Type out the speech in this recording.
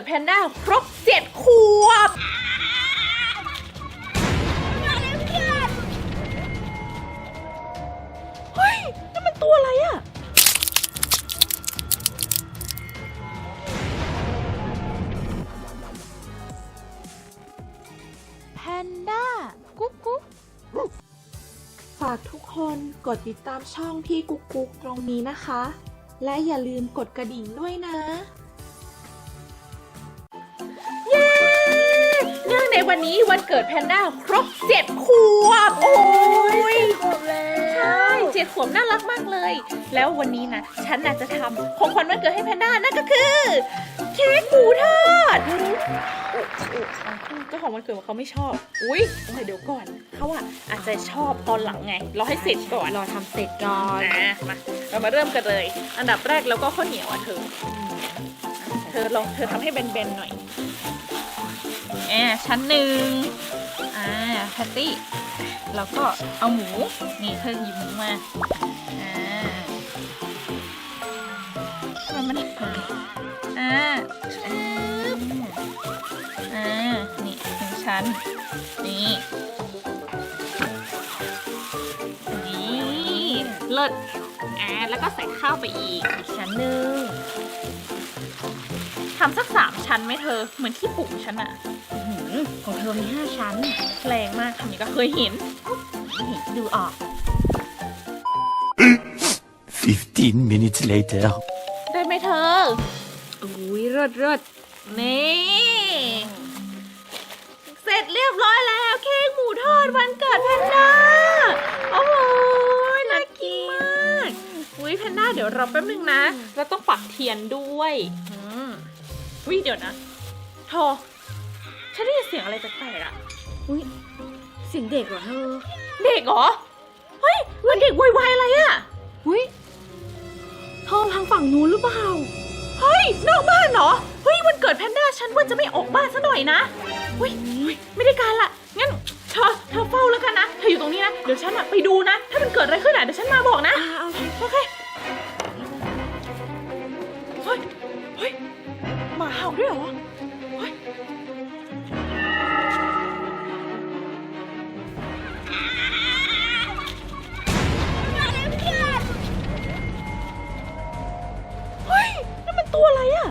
ดแพนด้าครบเจ็ดขวบเฮ้ยนั่นมันตัวอะไรอะแพนด้ากุ๊กกุ๊กฝากทุกคนกดติดตามช่องพี่กุ๊กกุ๊กตรงนี้นะคะ และอย่าลืมกดกระดิ่งด้วยนะ วันนี้วันเกิดแพนด้าครบเจ็ดขวบ โอ้ยขวบแล้ใช่เจ็ดขวบน่ารักมากเลย แล้ววันนี้นะฉันน่าจะทำของขวัญวันเกิดให้แพนด้านั่นก็คือเค้กหมูทอดเจ้าของวันเกิดบอกเขาไม่ชอบ อุ้ยเดี๋ยวก่อนเขาอะอาจจะชอบตอนหลังไงรอให้เสร็จก่อนรอทำเสร็จก่อนนะมาเรามาเริ่มกันเลย อันดับแรกเราก็ข้าวเหนียวอะเธอ เธอลองเธอทำให้เบนๆหน่อย แอบชั้นหนึ่งอ่าแพตตี้แล้วก็เอาหมู นี่เธอหยิบหมูมาอ่าทำไมมันอ่าอ่าอ่านี่หนึ่งชั้น นี่นี่เลิศอ่าแล้วก็ใส่ข้าวไปอีกอีกชั้นหนึ่ง ทำสักสามชั้นไหมเธอ เหมือนที่ปุ๋งฉันอะอื้อหือของเธอมีห้าชั้น แรงมากทำนี้ก็เคยเห็น เห็นดูออก 15 minutes later. ได้ไหมเธอ อุ้ยเลิศเลิศนี่ เสร็จเรียบร้อยแล้ว เค้กหมูทอดวันเกิดแพนด้า โอ้โห น่ากินมาก อุ้ยแพนด้าเดี๋ยวรอแป๊บนึงนะ เราต้องปักเทียนด้วย อืม อุ้ยเดี๋ยวนะโทอฉันได้ยินเสียงอะไรแปลกๆอะอุ้ยเสียงเด็กเหรอเธอเด็กเหรอ เฮ้ยวันเด็กโวยวายอะไรอะอุ้ยห้องทางฝั่งนู้นหรือเปล่า เฮ้ย นอกบ้านเหรอ เฮ้ยวันเกิดแพนด้าฉันว่าจะไม่ออกบ้านซะหน่อยนะเฮ้ยเฮ้ยไม่ได้การละงั้นเธอเธอเฝ้าแล้วกันนะ เธออยู่ตรงนี้นะ เดี๋ยวฉันอะไปดูนะ ถ้ามันเกิดอะไรขึ้นอะเดี๋ยวฉันมาบอกนะ อ่าโอเค โอเค ด้วยเหรอเฮ้ยเฮ้ยนั่นมันตัวอะไรอะ